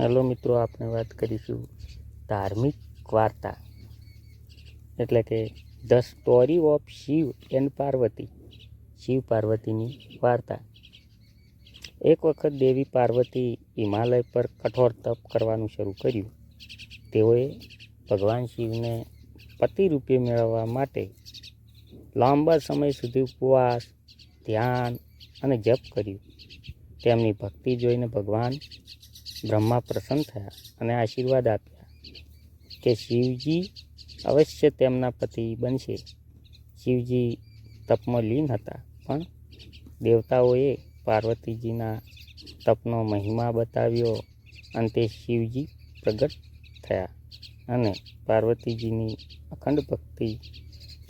Hello મિત્રો, આપણે વાત કરીશું ધાર્મિક વાર્તા. એટલે કે the story of Shiva and Parvati. Shiva પાર્વતીની વાર્તા. એક વખત દેવી પાર્વતી હિમાલય પર કઠોર તપ કરવાનું શરૂ કર્યું. તેઓએ ભગવાન શિવને પતિ રૂપે મેળવવા માટે લાંબા સમય સુધી ઉપવાસ, ધ્યાન અને જપ કર્યું. તેમની ભક્તિ જોઈને ભગવાન બ્રહ્મા પ્રસન્ન થયા અને આશીર્વાદ આપ્યા કે શિવજી અવશ્ય તેમના પતિ બનશે. શિવજી તપમાં લીન હતા, પણ દેવતાઓએ પાર્વતીજીના તપનો મહિમા બતાવ્યો અંતે શિવજી પ્રગટ થયા અને પાર્વતીજીની અખંડ ભક્તિ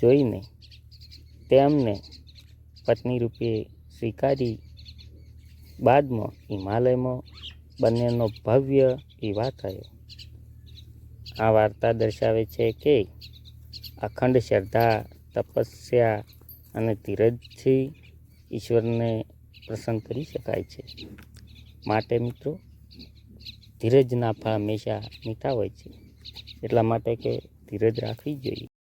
જોઈને તેમને પત્ની રૂપે સ્વીકારી બાદમાં હિમાલયમાં બંનેનો ભવ્ય વિવાહ થયો. આ વાર્તા દર્શાવે છે કે અખંડ શ્રદ્ધા, તપસ્યા અને ધીરજથી ઈશ્વરને પ્રસન્ન કરી શકાય છે. માટે મિત્રો, ધીરજના ફળ હંમેશા મીઠા હોય છે. એટલા માટે કે ધીરજ રાખવી જોઈએ.